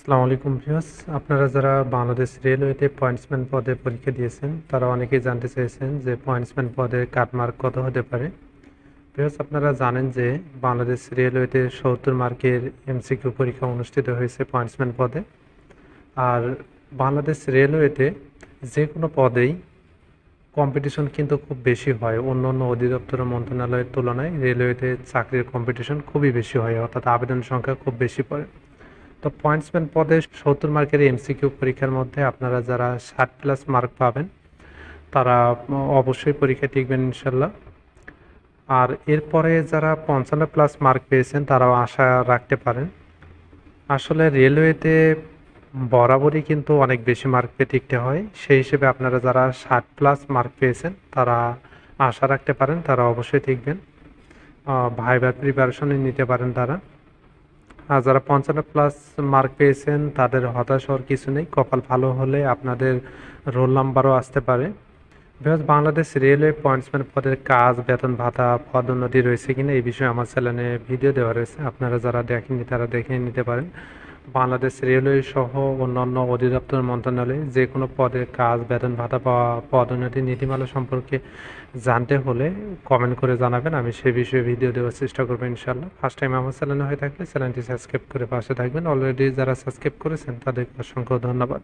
আসসালামু আলাইকুম ভিউয়ার্স। আপনারা যারা বাংলাদেশ রেলওয়েতে পয়েন্টসম্যান পদে পরীক্ষা দিয়েছেন, তারা অনেকেই জানতে চেয়েছেন যে পয়েন্টসম্যান পদে কাটমার্ক কত হতে পারে। ভিউয়ার্স, আপনারা জানেন যে বাংলাদেশ রেলওয়েতে সত্তর মার্কের এমসিকিউ পরীক্ষা অনুষ্ঠিত হয়েছে পয়েন্টসম্যান পদে। আর বাংলাদেশ রেলওয়েতে যে কোনো পদেই কম্পিটিশন কিন্তু খুব বেশি হয়। অন্য অন্য অধিদপ্তর মন্ত্রণালয়ের তুলনায় রেলওয়েতে চাকরির কম্পিটিশন খুবই বেশি হয়, অর্থাৎ আবেদন সংখ্যা খুব বেশি পড়ে। তো পয়েন্টসম্যান পদে সত্তর মার্কের এমসিকিউ পরীক্ষার মধ্যে আপনারা যারা ষাট প্লাস মার্ক পাবেন, তারা অবশ্যই পরীক্ষা টিকবেন ইনশাল্লাহ আর এরপরে যারা পঞ্চান্ন প্লাস মার্ক পেয়েছেন, তারাও আশা রাখতে পারেন। আসলে রেলওয়েতে বরাবরই কিন্তু অনেক বেশি মার্ক পেয়ে টিকতে হয়। সেই হিসেবে আপনারা যারা ষাট প্লাস মার্ক পেয়েছেন, তারা আশা রাখতে পারেন, তারা অবশ্যই টিকবেন। ভাইবার প্রিপারেশনে নিতে পারেন তারা। যারা পঞ্চান্ন প্লাস মার্ক পেয়েছেন, তাদের হতাশ হওয়ার কিছু নেই। কপাল ভালো হলে আপনাদের রোল নাম্বারও আসতে পারে। বিকজ বাংলাদেশ রেলওয়ে পয়েন্টসম্যান পদের কাজ, বেতন ভাতা পদোন্নতি রয়েছে কিনা এই বিষয়ে আমার চ্যানেলে ভিডিও দেওয়া রয়েছে। আপনারা যারা দেখেননি, তারা দেখে নিতে পারেন। বাংলাদেশ রেলওয়ে সহ অন্যান্য অধিদপ্তর মন্ত্রণালয়ে যে কোনো পদের কাজ, বেতন ভাতা পাওয়া, পদোন্নতি, নীতিমালা সম্পর্কে জানতে হলে কমেন্ট করে জানাবেন। আমি সে বিষয়ে ভিডিও দেওয়ার চেষ্টা করব ইনশাল্লাহ ফার্স্ট টাইম আমার চ্যানেল হয়ে থাকলে চ্যানেলটি সাবস্ক্রাইব করে পাশে থাকবেন। অলরেডি যারা সাবস্ক্রাইব করেছেন, তাদেরকে অসংখ্য ধন্যবাদ।